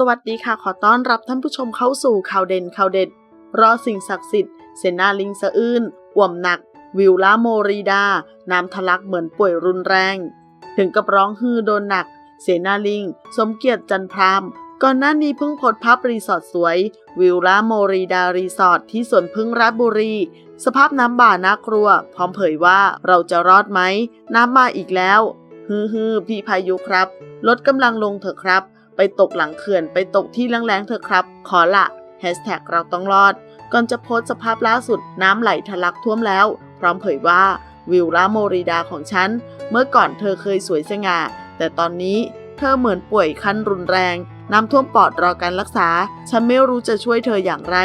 สวัสดีค่ะขอต้อนรับท่านผู้ชมเข้าสู่ข่าวเด่นข่าวเด็ด รอสิ่งศักดิ์สิทธิ์ เสนาลิงสะอื้นอ่วมหนัก วิวลาโมรีดา น้ำทะลักเหมือนป่วยรุนแรง ถึงกับร้องฮือโดนหนัก เสนาลิง สมเกียรติจันพรามก่อนหน้านี้เพิ่งโพสภาพรีสอร์ทสวย วิวลาโมรีดารีสอร์ทที่สวนพึ่งราชบุรี สภาพน้ำบ่าน่ากลัว พร้อมเผยว่าเราจะรอดไหม น้ำมาอีกแล้ว ฮือฮือพี่พายุครับ ลดกำลังลงเถอะครับ ไปตกหลังเขื่อนไปตกที่แรงๆเถอะครับ ขอละแฮชแท็กเราต้องรอด ก่อนจะโพสสภาพล่าสุดน้ำไหลทะลักท่วมแล้ว พร้อมเผยว่าวิวลาโมริดาของฉัน เมื่อก่อนเธอเคยสวยสง่า แต่ตอนนี้เธอเหมือนป่วยขั้นรุนแรง น้ำท่วมปอดรอการรักษา ฉันไม่รู้จะช่วยเธออย่างไร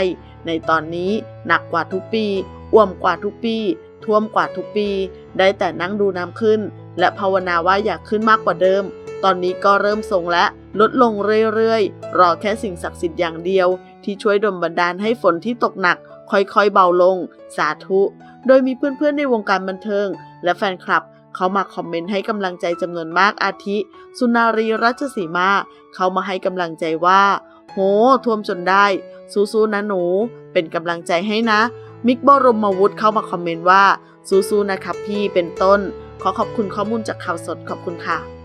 ในตอนนี้หนักกว่าทุกปีอ่วมกว่าทุกปี ท่วมกว่าทุกปี ได้แต่นั่งดูน้ำขึ้น และภาวนาว่าอยากขึ้นมากกว่าเดิม ตอนนี้ก็เริ่มทรงและลดลงเรื่อยๆ รอแค่สิ่งศักดิ์สิทธิ์อย่างเดียว ที่ช่วยดลบันดาลให้ฝนที่ตกหนัก ค่อยๆเบาลง สาธุ โดยมีเพื่อนๆในวงการบันเทิง และแฟนคลับ เขามาคอมเมนต์ให้กำลังใจจำนวนมากอาทิ สุนารีรัชสีมา เขามาให้กำลังใจว่า โหท่วมจนได้ สู้ๆนะหนู เป็นกำลังใจให้นะ มิกบรมวุฒิเข้ามาคอมเมนต์ว่าสู้ๆนะครับพี่เป็นต้น ขอขอบคุณข้อมูลจากข่าวสดขอบคุณค่ะ